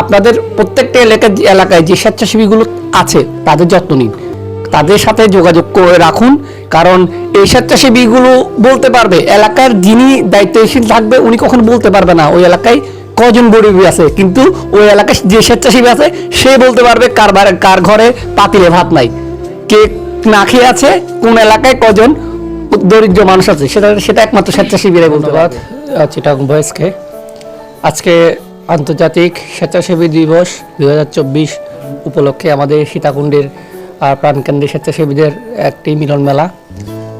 আপনাদের প্রত্যেকটা এলাকা এলাকায় যে স্বেচ্ছাসেবীগুলো আছে, তাদের যত্ন নিন। তাদের সাথে যোগাযোগ করে রাখুন, কারণ এই স্বেচ্ছাসেবীগুলো বলতে পারবে, এলাকার যিনি দায়িত্বশীল থাকবে, উনি কখন বলতে পারবে না, ওই এলাকায় কজন গরিবী আছে, কিন্তু ওই এলাকায় যে স্বেচ্ছাসেবী আছে, সে বলতে পারবে কার কার ঘরে পাতিলে ভাত নাই। কে না খেয়ে আছে, কোন এলাকায় কজন দরিদ্র মানুষ আছে, সেটা সেটা একমাত্র স্বেচ্ছাসেবীরাই বলতে পারবে। চিটাং ভয়েসকে আজকে আন্তর্জাতিক স্বেচ্ছাসেবী দিবস দু হাজার চব্বিশ উপলক্ষে আমাদের সীতাকুণ্ডের প্রাণকেন্দ্রে স্বেচ্ছাসেবীদের একটি মিলন মেলা।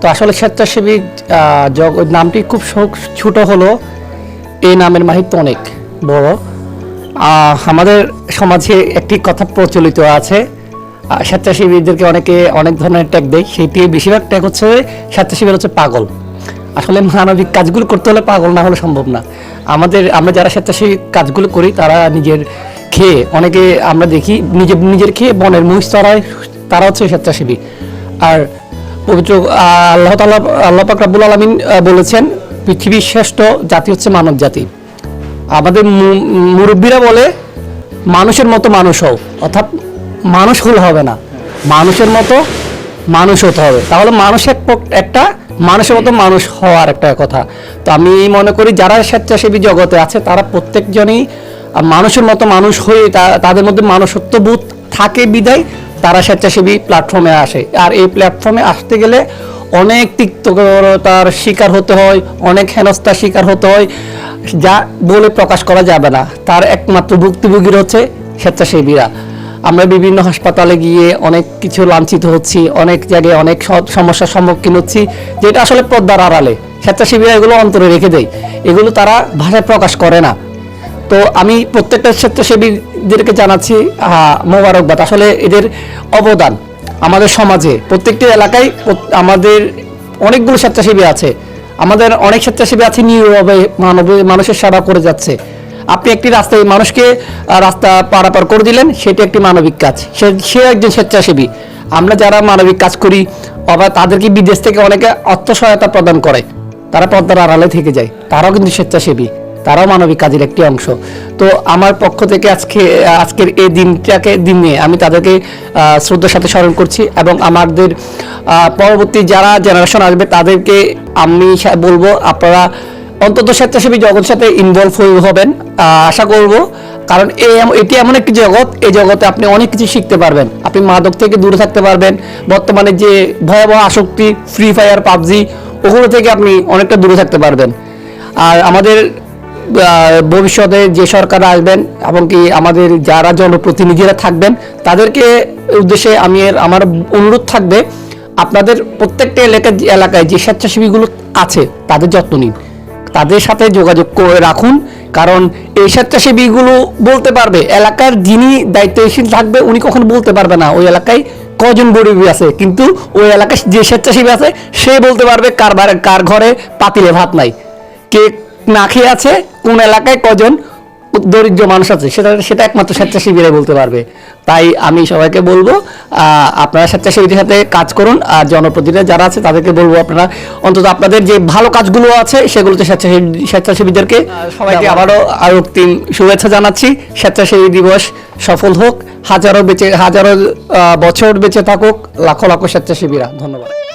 তো আসলে স্বেচ্ছাসেবী জগ- নামটি খুব ছোট হলো এই নামের মাহিত্য অনেক বড়। আমাদের সমাজে একটি কথা প্রচলিত আছে স্বেচ্ছাসেবীদেরকে অনেকে অনেক ধরনের ট্যাগ দেয় সেটি বেশিরভাগ ট্যাগ হচ্ছে স্বেচ্ছাসেবীর হচ্ছে পাগল। আসলে মানবিক কাজগুলো করতে হলে পাগল না হলে সম্ভব না। আমাদের, আমরা যারা স্বেচ্ছাসেবী কাজগুলো করি, তারা নিজের খেয়ে, অনেকে আমরা দেখি নিজের নিজের খেয়ে বনের মহিষ চড়ায়, তারা হচ্ছে স্বেচ্ছাসেবী। আর পবিত্র আল্লাহ তাআলা, আল্লাহ পাক রাব্বুল আলামিন বলেছেন, পৃথিবীর শ্রেষ্ঠ জাতি হচ্ছে মানব জাতি। আমাদের মুরব্বীরা বলে, মানুষের মতো মানুষ হও, অর্থাৎ মানুষ হলে হবে না। মানুষের মতো মানুষ হতে হবে। তাহলে মানুষ একটা মানুষের মতো মানুষ হওয়ার একটা কথা। তো আমি মনে করি যারা স্বেচ্ছাসেবী জগতে আছে তারা প্রত্যেকজনই মানুষের মতো মানুষ হয়ে তাদের মধ্যে মানুষত্ববোধ থাকে বিদায় তারা স্বেচ্ছাসেবী প্ল্যাটফর্মে আসে। আর এই প্ল্যাটফর্মে আসতে গেলে অনেক তিক্ততার শিকার হতে হয় অনেক হেনস্থার শিকার হতে হয় যা বলে প্রকাশ করা যাবে না। তার একমাত্র ভুক্তভোগীর হচ্ছে স্বেচ্ছাসেবীরা। আমরা বিভিন্ন হাসপাতালে গিয়ে অনেক কিছু লাঞ্ছিত হচ্ছি, অনেক জায়গায় অনেক সমস্যার সম্মুখীন হচ্ছি, যেটা আসলে পদ্মার আড়ালে। স্বেচ্ছাসেবীরা এগুলো অন্তরে রেখে দেয়। এগুলো তারা ভাষায় প্রকাশ করে না। তো আমি প্রত্যেকটা স্বেচ্ছাসেবীদেরকে জানাচ্ছি মোবারকবাদ। আসলে এদের অবদান আমাদের সমাজে, প্রত্যেকটি এলাকায় আমাদের অনেকগুলো স্বেচ্ছাসেবী আছে। আমাদের অনেক স্বেচ্ছাসেবী আছে মানব মানুষের সেবা করে যাচ্ছে। আপনি একটি রাস্তায় মানুষকে রাস্তা পারাপার করে দিলেন, সেটা একটি মানবিক কাজ। সে সে একজন স্বেচ্ছাসেবী। আমরা যারা মানবিক কাজ করি আবার তাদেরকে বিদেশ থেকে অনেকে অর্থ সহায়তা প্রদান করে। তারা পদ্মার আড়ালে থেকে যায়। তারাও কিন্তু স্বেচ্ছাসেবী। তারাও মানবিক কাজের একটি অংশ। তো আমার পক্ষ থেকে আজকে, আজকের এই দিনটাকে, দিনে আমি তাদেরকে শ্রদ্ধার সাথে স্মরণ করছি এবং আমাদের পরবর্তী যারা জেনারেশন আসবে, তাদেরকে আমি বলব, আপনারা অন্তত স্বেচ্ছাসেবী জগতের সাথে ইনভলভ হবেন। আশা করব, কারণ এটি এমন একটি জগৎ এই জগতে আপনি অনেক কিছু শিখতে পারবেন। আপনি মাদক থেকে দূরে থাকতে পারবেন। বর্তমানে যে ভয়াবহ আসক্তি ফ্রি ফায়ার পাবজি, ওগুলো থেকে আপনি অনেকটা দূরে থাকতে পারবেন। আর আমাদের ভবিষ্যতে যে সরকার আসবেন, এবং কি আমাদের যারা জনপ্রতিনিধিরা থাকবেন, তাদেরকে উদ্দেশ্যে আমি আমার অনুরোধ থাকবে, আপনাদের প্রত্যেকটা এলাকা এলাকায় যে স্বেচ্ছাসেবীগুলো আছে, তাদের যত্ন নিন। তাদের সাথে যোগাযোগ করে রাখুন, কারণ এই স্বেচ্ছাসেবীগুলো বলতে পারবে, এলাকার যিনি দায়িত্বশীল থাকবে উনি কখন বলতে পারবে না, ওই এলাকায় কজন গরিব আছে, কিন্তু ওই এলাকায় যে স্বেচ্ছাসেবী আছে, সে বলতে পারবে কার কার ঘরে পাতিলে ভাত নাই। কে না খেয়ে আছে, কোন এলাকায় কজন দরিদ্র মানুষ আছে সেটা সেটা একমাত্র স্বেচ্ছাসেবীরাই বলতে পারবে। তাই আমি সবাইকে বলব আপনারা স্বেচ্ছাসেবীদের সাথে কাজ করুন আর জনপ্রতিনিধি যারা আছে তাদেরকে বলব আপনারা অন্তত আপনাদের যে ভালো কাজগুলো আছে সেগুলোতে স্বেচ্ছাসেবী স্বেচ্ছাসেবীদেরকে সবাইকে আবারও আরও তিন শুভেচ্ছা জানাচ্ছি। স্বেচ্ছাসেবী দিবস সফল হোক হাজারো বেঁচে হাজারো বছর বেঁচে থাকুক লাখো লাখো স্বেচ্ছাসেবীরা। ধন্যবাদ।